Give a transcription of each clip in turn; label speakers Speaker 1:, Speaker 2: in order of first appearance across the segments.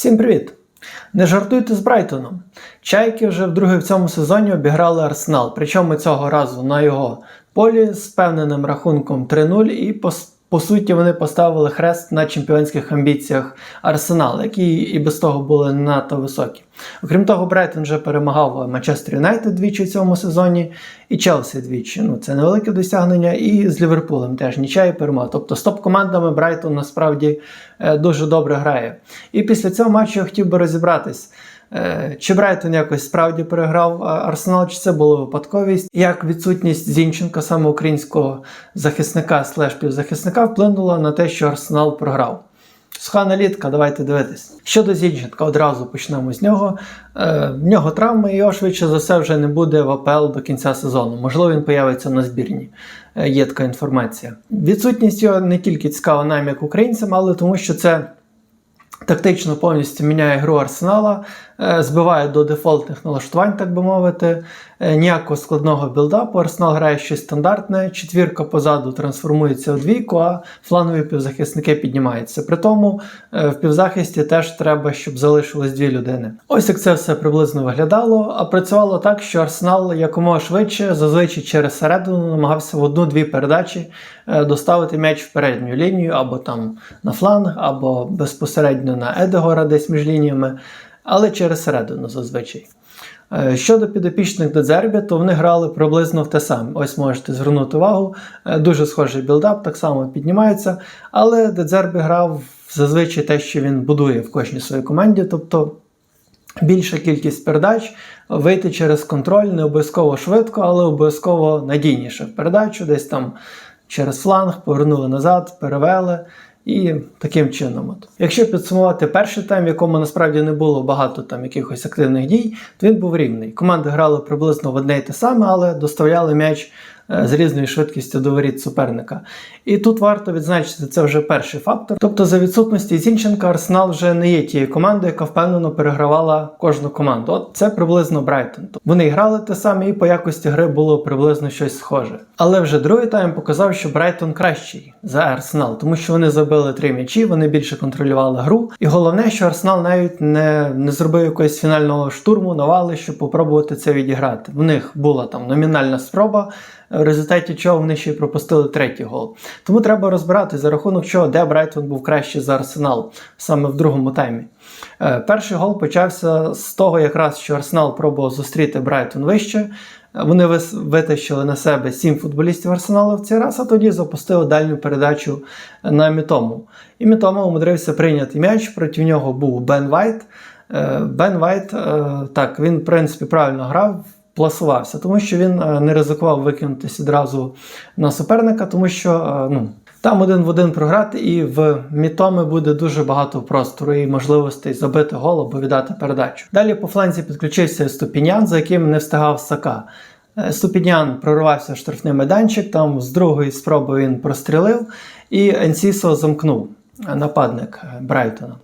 Speaker 1: Всім привіт! Не жартуйте з Брайтоном. Чайки вже вдруге в цьому сезоні обіграли Арсенал, причому цього разу на його полі з певненим рахунком 3-0 і по, по суті вони поставили хрест на чемпіонських амбіціях Арсенал, які і без того були не надто високі. Окрім того, Брайтон вже перемагав Манчестер Юнайтед двічі в цьому сезоні і Челсі двічі. Ну, це невелике досягнення, і з Ліверпулем теж нічия і перемога. Тобто з топ-командами Брайтон насправді е, дуже добре грає. І після цього матчу я хотів би розібратись. Е, Чи Брайтон якось справді переграв Арсенал, чи це була випадковість? Як відсутність Зінченка, саме українського захисника слеш півзахисника, вплинула на те, що Арсенал програв? Суха аналітика, давайте дивитись. Щодо Зінченка, одразу почнемо з нього. Е, в нього травми, і його швидше за все вже не буде в АПЛ до кінця сезону. Можливо, він появиться на збірні. Е, є така інформація. Відсутність його не тільки цікава нам, як українцям, але тому, що це тактично повністю міняє гру Арсенала, е, збиває до дефолтних налаштувань, так би мовити. Е, Ніякого складного білдапу. Арсенал грає щось стандартне, четвірка позаду трансформується у двійку, а флангові півзахисники піднімаються. При тому е, в півзахисті теж треба, щоб залишилось дві людини. Ось як це все приблизно виглядало, а працювало так, що Арсенал якомога швидше, зазвичай через середину, намагався в одну-дві передачі е, доставити м'яч в передню лінію, або там на фланг, або безпосередньо на Едегора десь між лініями, але через середину зазвичай. Е, Щодо підопічних Дедзербі, то вони грали приблизно в те саме. Ось можете звернути увагу. Е, Дуже схожий білдап, так само піднімається. Але Дедзербі грав зазвичай те, що він будує в кожній своїй команді. Тобто більша кількість передач, вийти через контроль, не обов'язково швидко, але обов'язково надійніше передачу, десь там через фланг, повернули назад, перевели. І таким чином. От. Якщо підсумувати перший тайм, в якому насправді не було багато там якихось активних дій, то він був рівний. Команди грали приблизно в одне й те саме, але доставляли м'яч з різною швидкістю до воріт суперника. І тут варто відзначити це вже перший фактор. Тобто, за відсутності Зінченка, Арсенал вже не є тією командою, яка впевнено перегравала кожну команду. От це приблизно Брайтон. Вони грали те саме, і по якості гри було приблизно щось схоже. Але вже другий тайм показав, що Брайтон кращий за Арсенал, тому що вони забили три м'ячі, вони більше контролювали гру. І головне, що Арсенал навіть не, не зробив якогось фінального штурму, навали, щоб попробувати це відіграти. В них була там номінальна спроба, в результаті чого вони ще й пропустили третій гол. Тому треба розбирати за рахунок чого, де Брайтон був кращий за Арсенал саме в другому таймі. Е, Перший гол почався з того, якраз що Арсенал пробував зустріти Брайтон вище. Вони витащили на себе сім футболістів Арсеналу в цей раз, а тоді запустили дальню передачу на Мітому. І Мітома умудрився прийняти м'яч. Проти нього був Бен Вайт. Е, Бен Вайт, е, так, він, в принципі, правильно грав, пласувався, тому що він е, не ризикував викинутися одразу на суперника, тому що е, ну, там один в один програти, і в Мітоми буде дуже багато простору і можливостей забити гол або віддати передачу. Далі по фланзі підключився Ступінян, за яким не встигав Сака. Е, Ступінян прорвався в штрафний майданчик, там з другої спроби він прострілив, і Енсісо замкнув нападник Брайтона.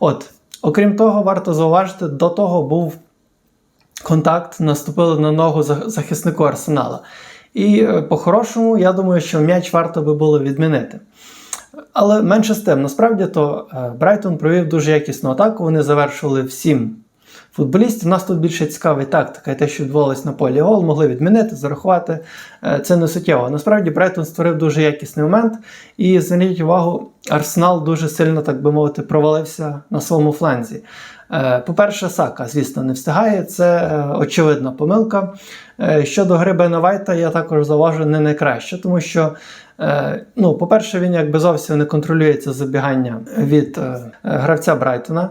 Speaker 1: От, окрім того, варто зауважити, до того був контакт, наступили на ногу захиснику Арсенала. І е, по-хорошому, я думаю, що м'яч варто би було відмінити. Але менше з тим, насправді то е, Брайтон провів дуже якісну атаку. Вони завершили всім футболістів. Нас тут більше цікавий тактика і те, що відбувалось на полі гол, могли відмінити, зарахувати. Е, Це не суттєво. Насправді Брайтон створив дуже якісний момент. І зверніть увагу, Арсенал дуже сильно, так би мовити, провалився на своєму фланзі. Е, По-перше, Сака, звісно, не встигає. Це е, очевидна помилка. Е, Щодо гри Бена я також зауважу не найкраще, тому що, ну, по-перше, він якби зовсім не контролює це забігання від гравця Брайтона.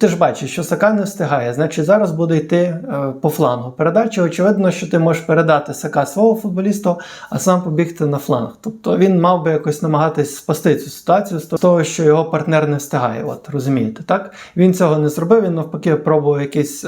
Speaker 1: Ти ж бачиш, що Сака не встигає, значить зараз буде йти по флангу. Передача, очевидно, що ти можеш передати Сака свого футболіста, а сам побігти на фланг. Тобто він мав би якось намагатись спасти цю ситуацію з того, що його партнер не встигає. От розумієте, так? Він цього не зробив, він навпаки пробував якийсь.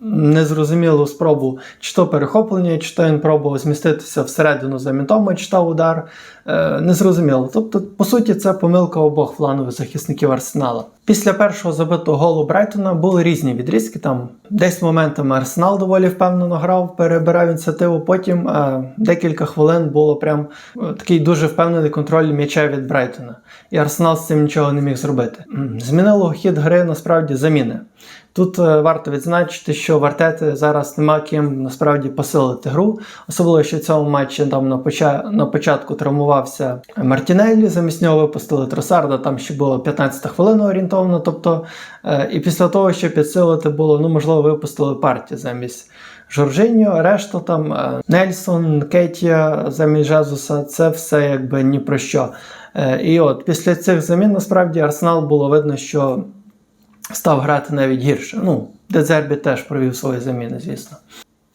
Speaker 1: Незрозумілу спробу чи то перехоплення, чи то він пробував зміститися всередину за мітом, чи то удар. Е, незрозуміло. Тобто, по суті, це помилка обох флангових захисників Арсенала. Після першого забитого голу Брайтона були різні відрізки. Там десь моментами Арсенал доволі впевнено грав, перебирав ініціативу. Потім е, декілька хвилин було прям е, такий дуже впевнений контроль м'яча від Брайтона. І Арсенал з цим нічого не міг зробити. Змінило хід гри насправді заміни. Тут е, варто відзначити, що в Артети зараз нема ким насправді посилити гру. Особливо, що в цьому матчі там на, поча- на початку травмувався Мартінеллі, замість нього випустили Тросарда, там ще було 15 хвилина орієнтовно. Тобто, е, і після того, що підсилити було, ну можливо, випустили партію замість Жоржиньо, решта там е, Нельсон, Кетія замість Жезуса, це все якби ні про що. І от після цих замін насправді Арсенал було видно, що став грати навіть гірше. Ну, Дезербі теж провів свої заміни, звісно.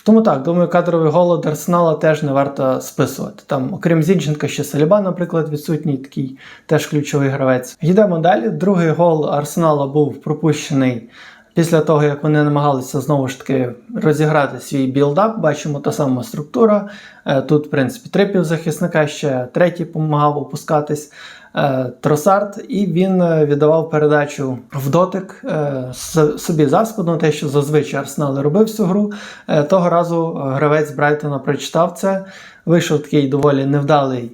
Speaker 1: Тому так, думаю, кадровий голод Арсенала теж не варто списувати. Там, окрім Зінченка, ще Саліба, наприклад, відсутній такий теж ключовий гравець. Йдемо далі. Другий гол Арсенала був пропущений після того, як вони намагалися знову ж таки розіграти свій білдап. Бачимо та сама структура. Е, Тут, в принципі, три півзахисника, ще третій допомагав опускатись. Е, Тросард, і він е, віддавав передачу в дотик е, собі за спину, те, що зазвичай Арсенал робив всю гру. Того разу гравець Брайтона прочитав це. Вийшов такий доволі невдалий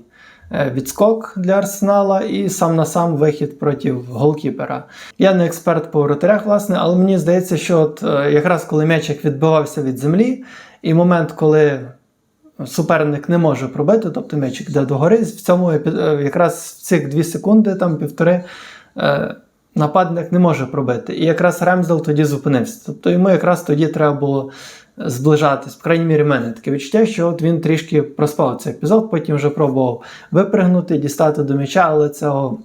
Speaker 1: відскок для Арсенала і сам на сам вихід проти голкіпера. Я не експерт по воротарях, власне, але мені здається, що от якраз коли м'ячик відбивався від землі, і момент, коли суперник не може пробити, тобто м'ячик йде догори, в цьому е, якраз в цих дві секунди, там півтори. е, Нападник не може пробити. І якраз Ремздел тоді зупинився. Тобто йому якраз тоді треба було зближатись. По крайній мірі, в мене таке відчуття, що от він трішки проспав цей епізод, потім вже пробував випригнути, дістати до м'яча, але цього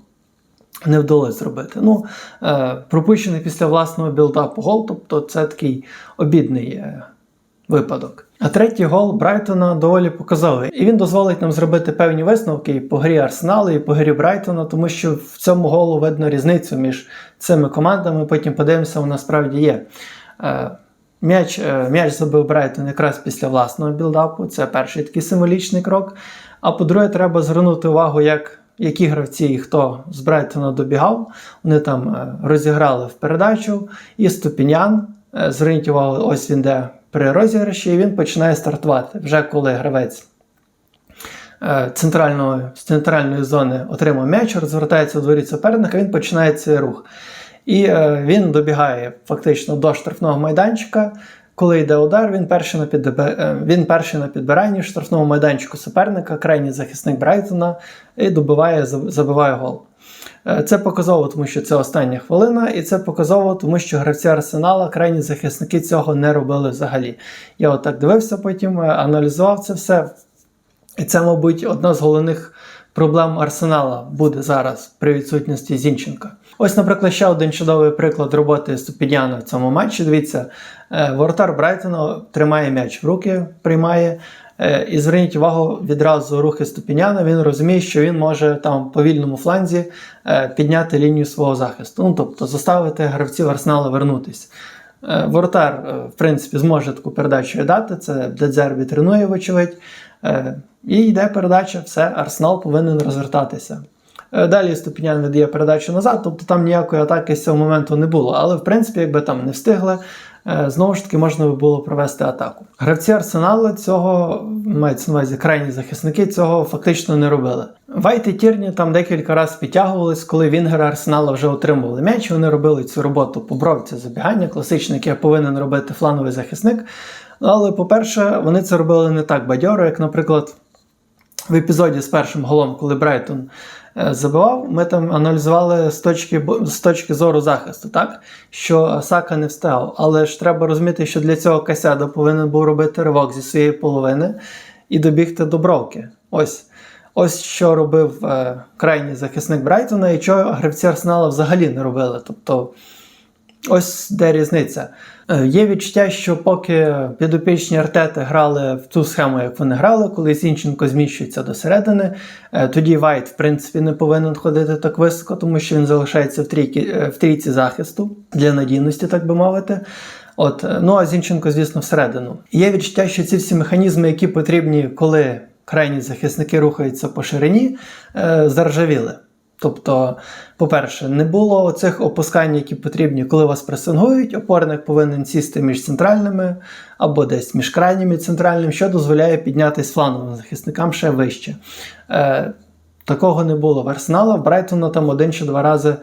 Speaker 1: не вдалося зробити. Ну, е, пропущений після власного білдапу гол, тобто це такий обідний е, випадок. А третій гол Брайтона доволі показовий. І він дозволить нам зробити певні висновки і по грі Арсеналу, і по грі Брайтона, тому що в цьому голу видно різницю між цими командами. Потім подивимося, вона справді є. Е, М'яч, е, м'яч забив Брайтон якраз після власного білдапу. Це перший такий символічний крок. А по-друге, треба звернути увагу, як, які гравці і хто з Брайтона добігав. Вони там е, розіграли в передачу. І Ступінян, зверніть увагу, ось він де при розіграші, він починає стартувати. Вже коли гравець е, центрального, з центральної зони отримав м'яч, розвертається у дворі суперника, він починає цей рух. І е, він добігає фактично до штрафного майданчика. Коли йде удар, він перший на підбе... е, він перший на підбиранні штрафного майданчику суперника, крайній захисник Брайтона, і добиває, забиває гол. Е, Це показово, тому що це остання хвилина, і це показово, тому що гравці Арсенала, крайні захисники цього не робили взагалі. Я отак дивився потім, е, аналізував це все. І це, мабуть, одна з головних проблем Арсенала буде зараз при відсутності Зінченка. Ось, наприклад, ще один чудовий приклад роботи Ступідяна в цьому матчі. Дивіться, е, воротар Брайтона тримає м'яч в руки, приймає. Е, І зверніть увагу відразу рухи Ступіняна. Він розуміє, що він може там по вільному фланзі е, підняти лінію свого захисту. Ну, тобто заставити гравців Арсенала вернутися. Е, Воротар, в принципі, зможе таку передачу віддати. Це Дедзербі тренує, вочевидь. І йде передача, все, Арсенал повинен розвертатися. Далі Ступінян видає передачу назад, тобто там ніякої атаки з цього моменту не було. Але в принципі, якби там не встигли, знову ж таки можна би було провести атаку. Гравці Арсенала цього мається на увазі крайні захисники цього фактично не робили. Вайт і Тірні там декілька разів підтягувались, коли Вінгери Арсенала вже отримували м'яч. Вони робили цю роботу по бровці забігання, класичне, яке повинен робити флановий захисник. Але, по-перше, вони це робили не так бадьоро, як, наприклад, в епізоді з першим голом, коли Брайтон е, забивав, ми там аналізували з точки, з точки зору захисту, так? що Сака не встигав. Але ж треба розуміти, що для цього Касяда повинен був робити ривок зі своєї половини і добігти до бровки. Ось. Ось що робив е, крайній захисник Брайтона, і чого гравці Арсенала взагалі не робили. Тобто, Ось де різниця. Е, Є відчуття, що поки підопічні артети грали в ту схему, як вони грали, коли Зінченко зміщується до середини, е, тоді Вайт, в принципі, не повинен ходити так високо, тому що він залишається в, трійки, е, в трійці захисту для надійності, так би мовити. От, ну а Зінченко, звісно, всередину. Є відчуття, що ці всі механізми, які потрібні, коли крайні захисники рухаються по ширині, заржавіли. Тобто, по-перше, не було цих опускань, які потрібні, коли вас пресингують. Опорник повинен сісти між центральними або десь між крайніми і центральним, що дозволяє піднятися флановим захисникам ще вище. Е, Такого не було в Арсенала. В Брайтона там один чи два рази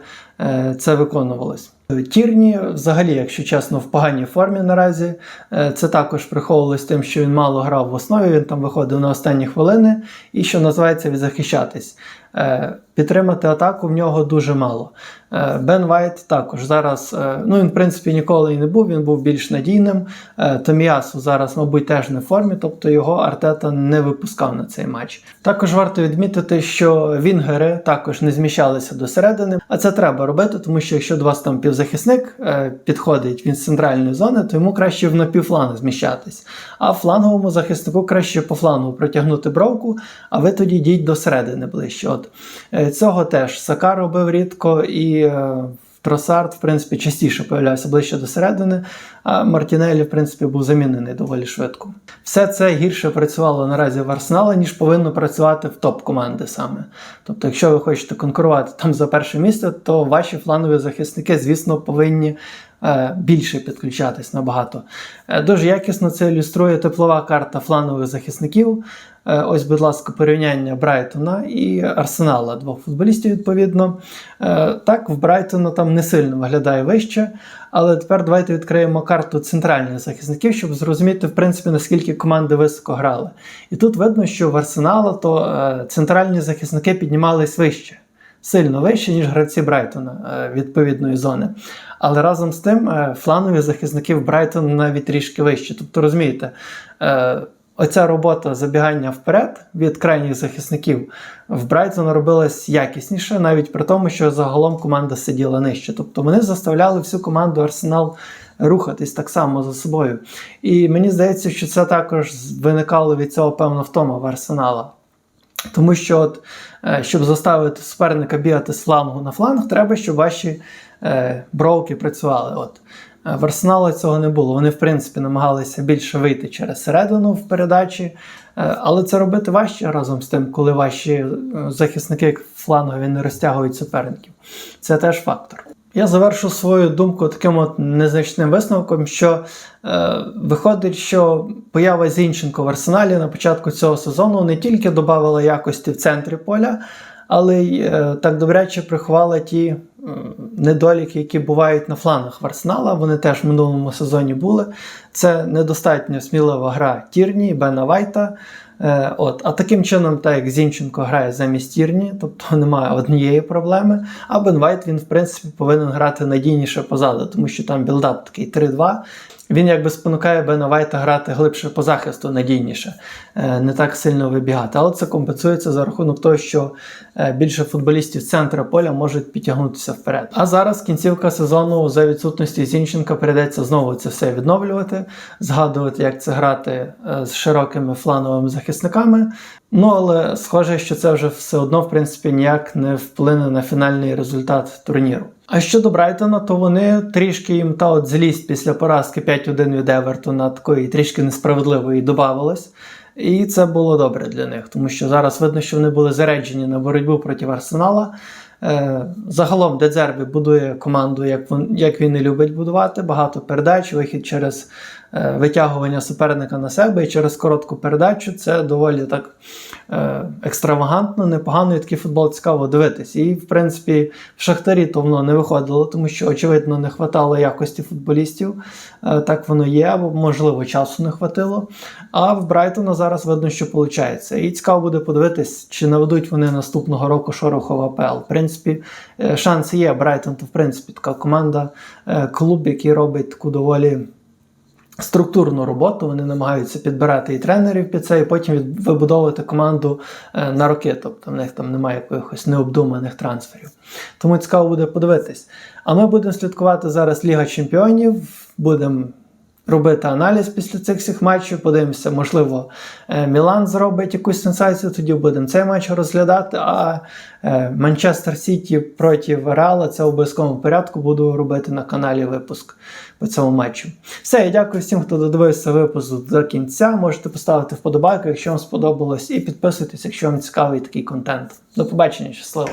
Speaker 1: це виконувалось. Тірні, взагалі, якщо чесно, в поганій формі наразі. Е, Це також приховувалось тим, що він мало грав в основі, він там виходив на останні хвилини і, що називається, відзахищатись. Е, Підтримати атаку в нього дуже мало. Е, Бен Вайт також зараз, е, ну він в принципі ніколи і не був, він був більш надійним. Е, Томіасу зараз, мабуть, теж не в формі, тобто його Артета не випускав на цей матч. Також варто відмітити, що вінгери також не зміщалися до середини, а це треба робити, тому що якщо до вас там півзахисник е, підходить він з центральної зони, то йому краще в напівфланг зміщатись. А фланговому захиснику краще по флангу протягнути бровку, а ви тоді йдіть до середини ближче. От е, цього теж Сака робив рідко і. Тросард, в принципі, частіше появлявся ближче до середини, а Мартінелі, в принципі, був замінений доволі швидко. Все це гірше працювало наразі в Арсенала, ніж повинно працювати в топ-команди саме. Тобто, якщо ви хочете конкурувати там за перше місце, то ваші фланові захисники, звісно, повинні більше підключатись набагато. Е, дуже якісно це ілюструє теплова карта флангових захисників. Е, Ось, будь ласка, порівняння Брайтона і Арсенала, двох футболістів, відповідно. Е, Так, в Брайтона там не сильно виглядає вище, але тепер давайте відкриємо карту центральних захисників, щоб зрозуміти, в принципі, наскільки команди високо грали. І тут видно, що в Арсенала то е, центральні захисники піднімались вище. Сильно вище, ніж гравці Брайтона е, відповідної зони. Але разом з тим е, флангові захисники Брайтон навіть трішки вище. Тобто, розумієте, е, оця робота забігання вперед від крайніх захисників в Брайтона робилась якісніше, навіть при тому, що загалом команда сиділа нижче. Тобто вони заставляли всю команду Арсенал рухатись так само за собою. І мені здається, що це також виникало від цього певно втома в Арсенала. Тому що, от, щоб заставити суперника бігати з флангу на фланг, треба, щоб ваші е, бровки працювали. От. Е, В арсеналу цього не було. Вони, в принципі, намагалися більше вийти через середину в передачі, е, але це робити важче разом з тим, коли ваші е, захисники флангові не розтягують суперників. Це теж фактор. Я завершу свою думку таким от незначним висновком, що е, виходить, що поява Зінченко в арсеналі на початку цього сезону не тільки додавала якості в центрі поля, але й е, так добряче приховала ті е, недоліки, які бувають на флангах в Арсенала. Вони теж в минулому сезоні були. Це недостатньо смілива гра Тірні, Бена Вайта. Е, от. А таким чином, так як Зінченко грає замість Тірні, тобто немає однієї проблеми. А Бенвайт він, в принципі, повинен грати надійніше позаду, тому що там білдап такий 3-2. Він якби спонукає Бена Вайта грати глибше по захисту, надійніше, е, не так сильно вибігати. Але це компенсується за рахунок того, що е, більше футболістів з центра поля можуть підтягнутися вперед. А зараз кінцівка сезону за відсутності Зінченка прийдеться знову це все відновлювати, згадувати, як це грати е, з широкими флановими захисниками. Ну але схоже, що це вже все одно, в принципі, ніяк не вплине на фінальний результат турніру. А щодо Брайтона, то вони трішки їм та от злість після поразки 5-1 від Евертона такої трішки несправедливої додавалось. І це було добре для них, тому що зараз видно, що вони були заряджені на боротьбу проти Арсенала. Е, Загалом Дедзербі будує команду, як він, як він і любить будувати. Багато передач, вихід через е, витягування суперника на себе і через коротку передачу. Це доволі так е, екстравагантно, непогано і такий футбол цікаво дивитись. І, в принципі, в Шахтарі то воно не виходило, тому що, очевидно, не вистачало якості футболістів. Так воно є, або, можливо, часу не хватило. А в Брайтона зараз видно, що виходить. І цікаво буде подивитись, чи наведуть вони наступного року АПЛ. В принципі, е, шанси є. Брайтон то, в принципі, така команда, е, клуб, який робить таку доволі. Структурну роботу вони намагаються підбирати і тренерів під це, і потім вибудовувати команду е, на роки. Тобто в них там немає якихось необдуманих трансферів. Тому цікаво буде подивитись. А ми будемо слідкувати зараз Ліга Чемпіонів, будемо робити аналіз після цих всіх матчів. Подивимося, можливо, е, Мілан зробить якусь сенсацію, тоді будемо цей матч розглядати. А е, Манчестер Сіті проти Реала це в обов'язковому порядку буду робити на каналі випуск по цьому матчу. Все, я дякую всім, хто додивився випуск до кінця. Можете поставити вподобайку, якщо вам сподобалось, і підписуйтесь, якщо вам цікавий такий контент. До побачення, щасливо!